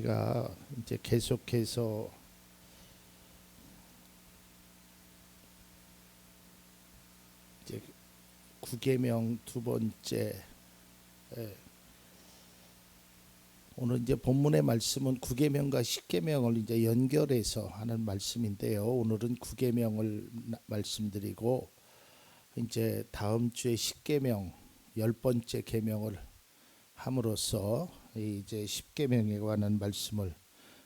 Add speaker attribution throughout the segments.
Speaker 1: 우리가 이제 계속해서 이제 구계명 두 번째 예. 오늘 이제 본문의 말씀은 구계명과 십계명을 이제 연결해서 하는 말씀인데요. 오늘은 구계명을 말씀드리고 이제 다음 주에 십계명 열 번째 계명을 함으로써 이제 십계명에 관한 말씀을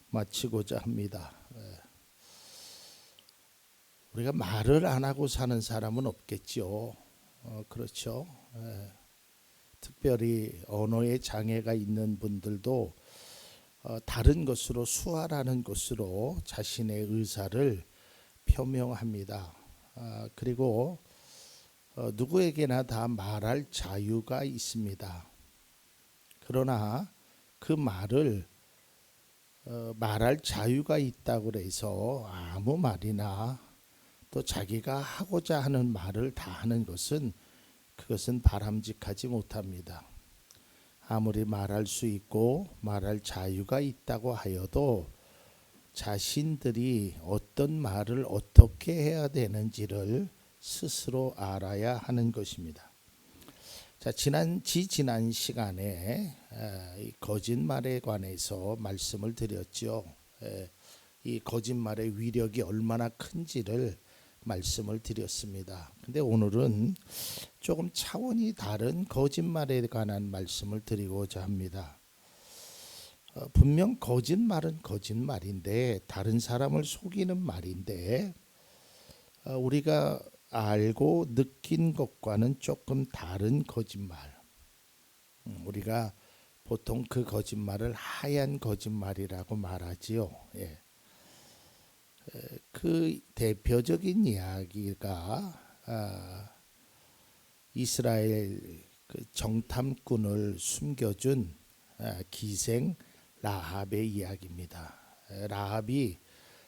Speaker 1: 마치고자 합니다. 예. 우리가 말을 안 하고 사는 사람은 없겠죠. 어, 그렇죠. 예. 특별히 언어에 장애가 있는 분들도 어, 다른 것으로 수화라는 것으로 자신의 의사를 표명합니다. 아, 그리고 어, 누구에게나 다 말할 자유가 있습니다. 그러나 그 말을 어, 말할 자유가 있다고 해서 아무 말이나 또 자기가 하고자 하는 말을 다 하는 것은 그것은 바람직하지 못합니다. 아무리 말할 수 있고 말할 자유가 있다고 하여도 자신들이 어떤 말을 어떻게 해야 되는지를 스스로 알아야 하는 것입니다. 자, 지난 지 지난 시간에 이 거짓말에 관해서 말씀을 드렸죠. 이 거짓말의 위력이 얼마나 큰지를 말씀을 드렸습니다. 근데 오늘은 조금 차원이 다른 거짓말에 관한 말씀을 드리고자 합니다. 어, 분명 거짓말은 거짓말인데 다른 사람을 속이는 말인데 어, 우리가 알고 느낀 것과는 조금 다른 거짓말. 음, 우리가 보통 그 거짓말을 하얀 거짓말이라고 말하지요. 예. 그 대표적인 이야기가 아, 이스라엘 그 정탐꾼을 숨겨준 아, 기생 라합의 이야기입니다. 라합이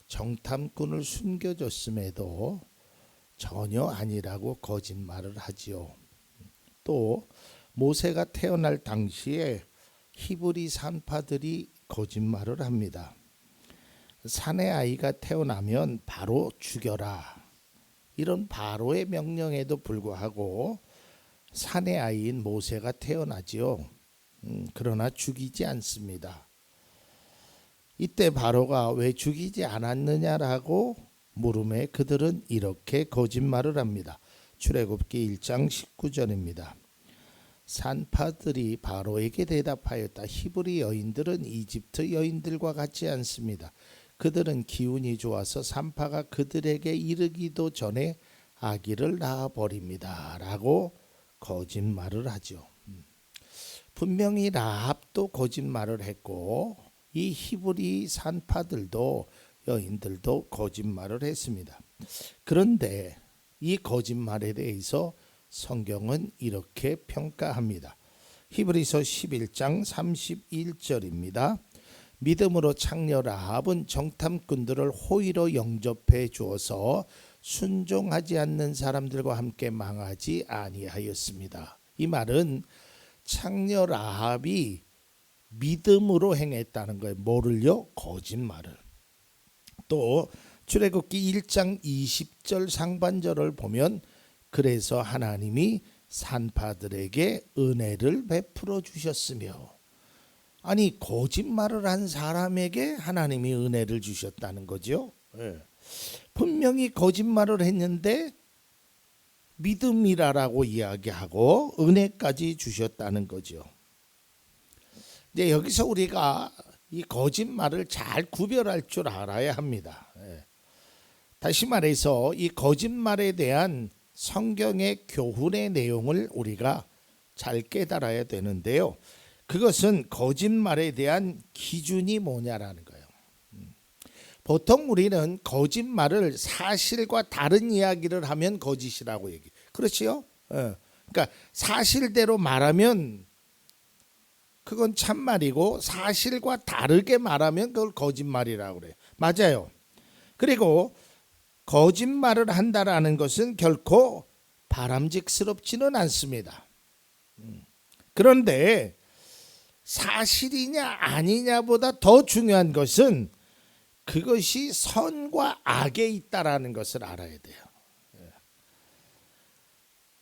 Speaker 1: 정탐꾼을 숨겨줬음에도 전혀 아니라고 거짓말을 하지요. 또 모세가 태어날 당시에 히브리 산파들이 거짓말을 합니다. 사내 아이가 태어나면 바로 죽여라. 이런 바로의 명령에도 불구하고 사내 아이인 모세가 태어나지요. 음, 그러나 죽이지 않습니다. 이때 바로가 왜 죽이지 않았느냐라고 물음에 그들은 이렇게 거짓말을 합니다. 출애굽기 1장 19절입니다. 산파들이 바로에게 대답하였다. 히브리 여인들은 이집트 여인들과 같지 않습니다. 그들은 기운이 좋아서 산파가 그들에게 이르기도 전에 아기를 낳아 버립니다 라고 거짓말을 하죠. 음. 분명히 라합도 거짓말을 했고 이 히브리 산파들도 여인들도 거짓말을 했습니다. 그런데 이 거짓말에 대해서 성경은 이렇게 평가합니다. 히브리서 11장 31절입니다. 믿음으로 창녀 라합은 정탐꾼들을 호의로 영접해 주어서 순종하지 않는 사람들과 함께 망하지 아니하였습니다. 이 말은 창녀 라합이 믿음으로 행했다는 거예요. 뭐를요? 거짓말을. 또 출애굽기 1장 20절 상반절을 보면 그래서 하나님이 산파들에게 은혜를 베풀어 주셨으며 아니 거짓말을 한 사람에게 하나님이 은혜를 주셨다는 거죠. 예. 분명히 거짓말을 했는데 믿음이라라고 이야기하고 은혜까지 주셨다는 거죠. 이제 여기서 우리가 이 거짓말을 잘 구별할 줄 알아야 합니다. 예. 다시 말해서 이 거짓말에 대한 성경의 교훈의 내용을 우리가 잘 깨달아야 되는데요. 그것은 거짓말에 대한 기준이 뭐냐라는 거예요. 음. 보통 우리는 거짓말을 사실과 다른 이야기를 하면 거짓이라고 얘기. 그렇지요? 어. 그러니까 사실대로 말하면 그건 참말이고 사실과 다르게 말하면 그걸 거짓말이라고 그래요. 맞아요. 그리고 거짓말을 한다라는 것은 결코 바람직스럽지는 않습니다. 음. 그런데 사실이냐 아니냐보다 더 중요한 것은 그것이 선과 악에 있다라는 것을 알아야 돼요. 예.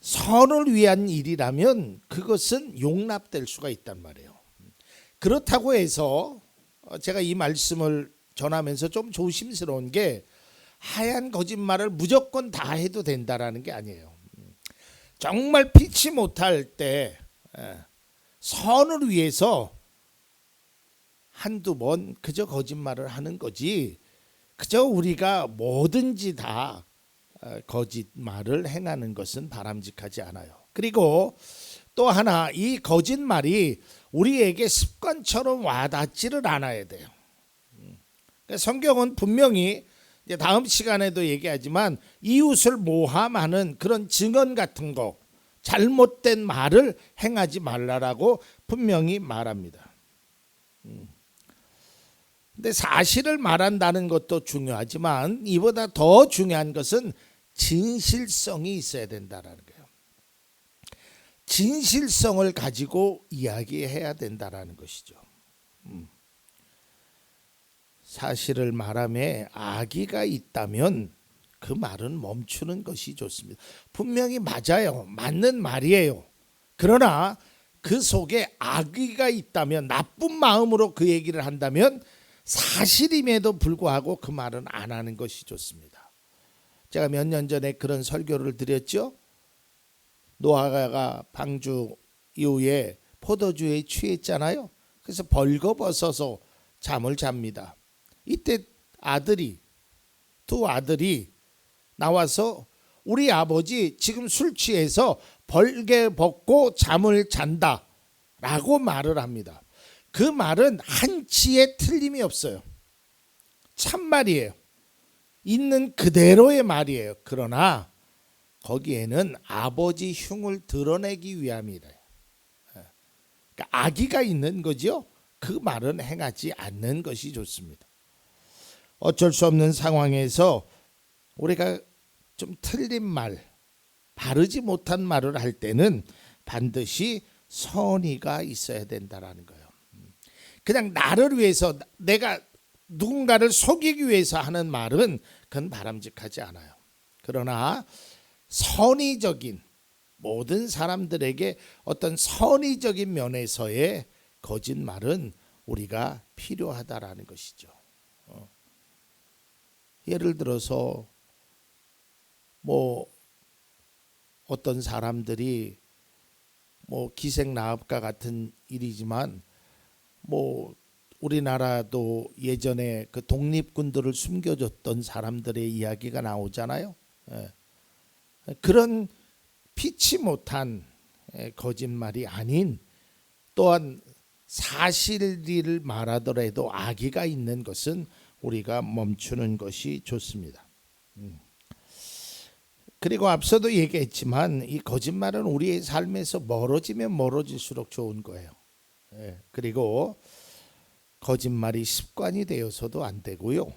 Speaker 1: 선을 위한 일이라면 그것은 용납될 수가 있단 말이에요. 그렇다고 해서 어, 제가 이 말씀을 전하면서 좀 조심스러운 게 하얀 거짓말을 무조건 다 해도 된다라는 게 아니에요. 정말 피치 못할 때 예, 선을 위해서 한두 번 그저 거짓말을 하는 거지. 그저 우리가 뭐든지 다 어, 거짓말을 행하는 것은 바람직하지 않아요. 그리고 또 하나 이 거짓말이 우리에게 습관처럼 와닿지를 않아야 돼요. 음. 그러니까 성경은 분명히 이제 다음 시간에도 얘기하지만 이웃을 모함하는 그런 증언 같은 거 잘못된 말을 행하지 말라라고 분명히 말합니다. 음. 근데 사실을 말한다는 것도 중요하지만 이보다 더 중요한 것은 진실성이 있어야 된다라는 거예요. 진실성을 가지고 이야기해야 된다라는 것이죠. 음. 사실을 말함에 악의가 있다면 그 말은 멈추는 것이 좋습니다. 분명히 맞아요. 맞는 말이에요. 그러나 그 속에 악의가 있다면 나쁜 마음으로 그 얘기를 한다면 사실임에도 불구하고 그 말은 안 하는 것이 좋습니다. 제가 몇 년 전에 그런 설교를 드렸죠. 노아가 방주 이후에 포도주에 취했잖아요. 그래서 벌거벗어서 잠을 잡니다. 이때 아들이 두 아들이 나와서 우리 아버지 지금 술 취해서 벌게 벗고 잠을 잔다 라고 말을 합니다. 그 말은 한치의 틀림이 없어요. 참말이에요. 있는 그대로의 말이에요. 그러나 거기에는 아버지 흉을 드러내기 위함이래. 그러니까 악의가 있는 거죠. 그 말은 행하지 않는 것이 좋습니다. 어쩔 수 없는 상황에서 우리가 좀 틀린 말, 바르지 못한 말을 할 때는 반드시 선의가 있어야 된다라는 거예요. 그냥 나를 위해서 내가 누군가를 속이기 위해서 하는 말은 그건 바람직하지 않아요. 그러나 선의적인 모든 사람들에게 어떤 선의적인 면에서의 거짓말은 우리가 필요하다라는 것이죠. 어. 예를 들어서 뭐 어떤 사람들이 뭐 기생나합과 같은 일이지만 뭐 우리나라도 예전에 그 독립군들을 숨겨줬던 사람들의 이야기가 나오잖아요. 예. 그런 피치 못한 예, 거짓말이 아닌 또한 사실을 말하더라도 악의가 있는 것은 우리가 멈추는 것이 좋습니다. 음. 그리고 앞서도 얘기했지만 이 거짓말은 우리의 삶에서 멀어지면 멀어질수록 좋은 거예요. 예, 그리고 거짓말이 습관이 되어서도 안 되고요.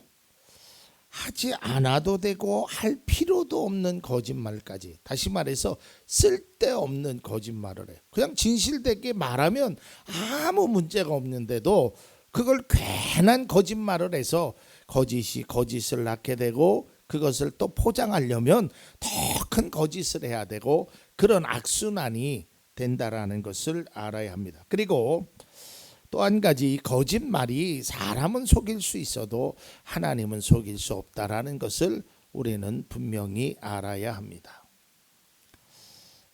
Speaker 1: 하지 않아도 되고 할 필요도 없는 거짓말까지 다시 말해서 쓸데없는 거짓말을 해요. 그냥 진실되게 말하면 아무 문제가 없는데도 그걸 괜한 거짓말을 해서 거짓이 거짓을 낳게 되고 그것을 또 포장하려면 더 큰 거짓을 해야 되고 그런 악순환이 된다라는 것을 알아야 합니다. 그리고 또 한 가지 거짓말이 사람은 속일 수 있어도 하나님은 속일 수 없다라는 것을 우리는 분명히 알아야 합니다.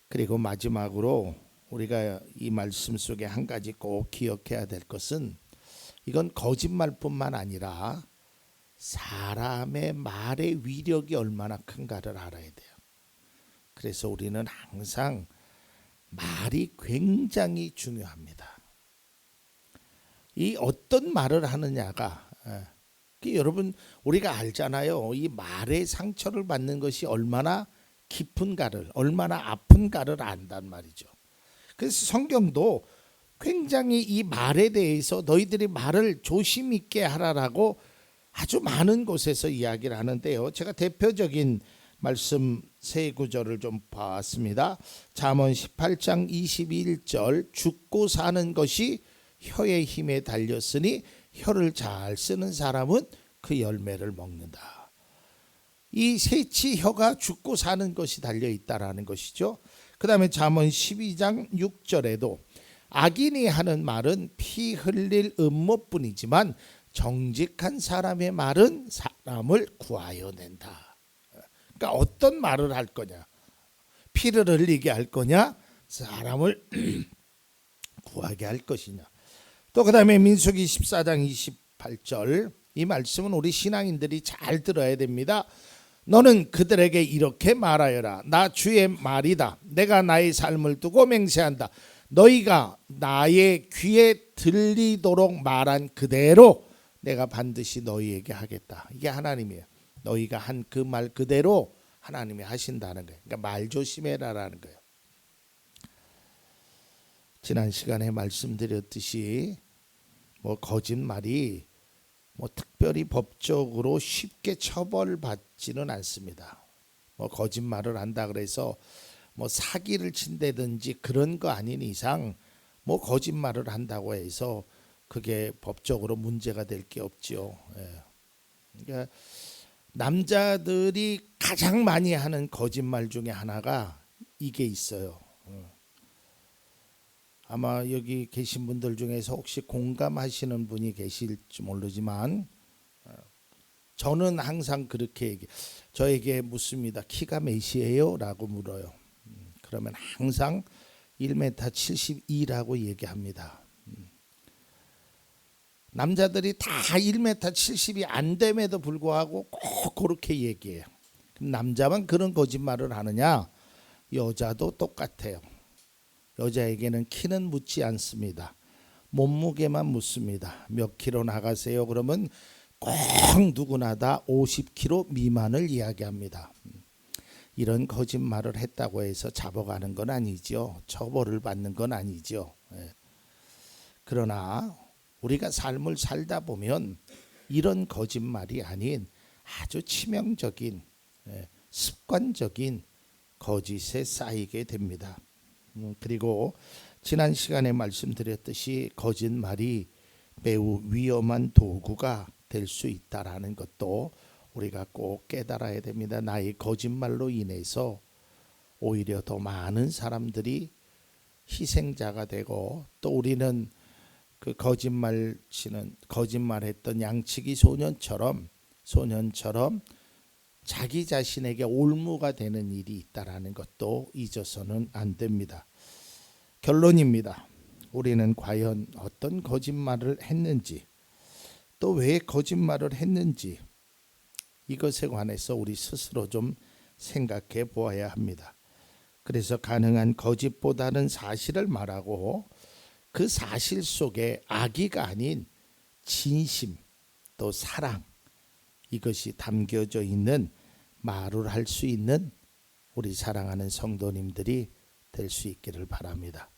Speaker 1: 그리고 마지막으로 우리가 이 말씀 속에 한 가지 꼭 기억해야 될 것은 이건 거짓말뿐만 아니라 사람의 말의 위력이 얼마나 큰가를 알아야 돼요. 그래서 우리는 항상 말이 굉장히 중요합니다. 이 어떤 말을 하느냐가 예. 여러분 우리가 알잖아요. 이 말의 상처를 받는 것이 얼마나 깊은가를 얼마나 아픈가를 안단 말이죠. 그래서 성경도 굉장히 이 말에 대해서 너희들이 말을 조심 있게 하라라고 아주 많은 곳에서 이야기를 하는데요. 제가 대표적인 말씀 세 구절을 좀 봤습니다. 잠언 18장 21절 죽고 사는 것이 혀의 힘에 달렸으니 혀를 잘 쓰는 사람은 그 열매를 먹는다. 이 새치 혀가 죽고 사는 것이 달려 있다라는 것이죠. 그다음에 잠언 12장 6절에도 악인이 하는 말은 피 흘릴 음모뿐이지만 정직한 사람의 말은 사람을 구하여 낸다. 그러니까 어떤 말을 할 거냐? 피를 흘리게 할 거냐? 사람을 구하게 할 것이냐? 또 그다음에 민수기 14장 28절 이 말씀은 우리 신앙인들이 잘 들어야 됩니다. 너는 그들에게 이렇게 말하여라. 나 주의 말이다. 내가 나의 삶을 두고 맹세한다. 너희가 나의 귀에 들리도록 말한 그대로 내가 반드시 너희에게 하겠다. 이게 하나님이에요. 너희가 한 그 말 그대로 하나님이 하신다는 거예요. 그러니까 말 조심해라라는 거예요. 지난 시간에 말씀드렸듯이 뭐 거짓말이 뭐 특별히 법적으로 쉽게 처벌받지는 않습니다. 뭐 거짓말을 한다 그래서 뭐 사기를 친다든지 그런 거 아닌 이상 뭐 거짓말을 한다고 해서 그게 법적으로 문제가 될 게 없지요. 예. 그러니까 남자들이 가장 많이 하는 거짓말 중에 하나가 이게 있어요. 어. 아마 여기 계신 분들 중에서 혹시 공감하시는 분이 계실지 모르지만 어, 저는 항상 그렇게 얘기, 저에게 묻습니다. 키가 몇이에요?라고 물어요. 음, 그러면 항상 1m 72라고 얘기합니다. 음. 남자들이 다 1m 70이 안 됨에도 불구하고 꼭 그렇게 얘기해요. 그럼 남자만 그런 거짓말을 하느냐? 여자도 똑같아요. 여자에게는 키는 묻지 않습니다. 몸무게만 묻습니다. 몇 킬로 나가세요? 그러면 꼭 누구나 다 50킬로 미만을 이야기합니다. 이런 거짓말을 했다고 해서 잡아가는 건 아니죠. 처벌을 받는 건 아니죠. 예. 그러나 우리가 삶을 살다 보면 이런 거짓말이 아닌 아주 치명적인 예, 습관적인 거짓에 쌓이게 됩니다. 음, 그리고 지난 시간에 말씀드렸듯이 거짓말이 매우 위험한 도구가 될 수 있다라는 것도 우리가 꼭 깨달아야 됩니다. 나의 거짓말로 인해서 오히려 더 많은 사람들이 희생자가 되고 또 우리는 그 거짓말 치는 거짓말했던 양치기 소년처럼 소년처럼 자기 자신에게 올무가 되는 일이 있다라는 것도 잊어서는 안 됩니다. 결론입니다. 우리는 과연 어떤 거짓말을 했는지 또 왜 거짓말을 했는지 이것에 관해서 우리 스스로 좀 생각해 보아야 합니다. 그래서 가능한 거짓보다는 사실을 말하고 그 사실 속에 악의가 아닌 진심 또 사랑 이것이 담겨져 있는 말을 할 수 있는 우리 사랑하는 성도님들이 될 수 있기를 바랍니다.